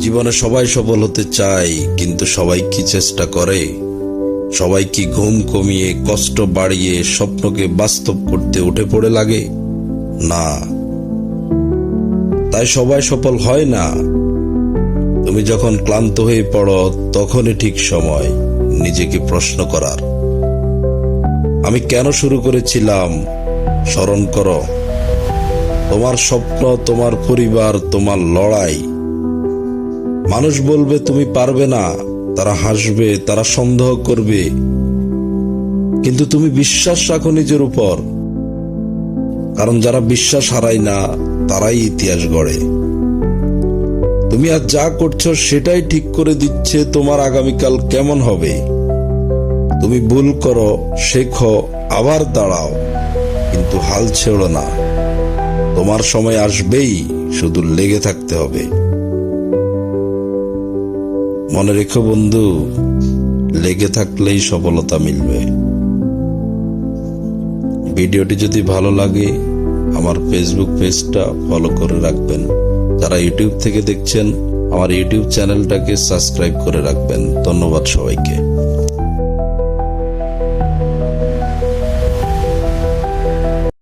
জীবনে সবাই সফল হতে চায়, কিন্তু সবাই কি চেষ্টা করে? সবাই কি ঘুম কমিয়ে, কষ্ট বাড়িয়ে, স্বপ্নকে বাস্তব করতে উঠে পড়ে লাগে? না। তাই সবাই সফল হয় না। তুমি যখন ক্লান্ত হয়ে পড়ো, তখনই ঠিক সময় নিজেকে প্রশ্ন করার। আমি কেন শুরু করেছিলাম? স্মরণ করো। তোমার স্বপ্ন, তোমার পরিবার, তোমার লড়াই মানুষ বলবে, তুমি পারবে না। তারা হাসবে, তারা সন্দেহ করবে। কিন্তু তুমি বিশ্বাস রাখো নিজের উপর। কারণ যারা বিশ্বাস হারায় না, তারাই ইতিহাস গড়ে। তুমি আজ যা করছ, সেটাই ঠিক করে দিচ্ছে তোমার আগামীকাল কেমন হবে। তুমি ভুল করো, শেখো, আবার দাঁড়াও। কিন্তু হাল ছেড়ো না। তোমার সময় আসবেই, শুধু লেগে থাকতে হবে। মনে রেখো বন্ধু, লেগে থাকলেই সফলতা মিলবে। ভিডিওটি যদি ভালো লাগে, আমার ফেসবুক পেজটা ফলো করে রাখবেন। যারা ইউটিউব থেকে দেখছেন, আমার ইউটিউব চ্যানেলটাকে সাবস্ক্রাইব করে রাখবেন। ধন্যবাদ সবাইকে।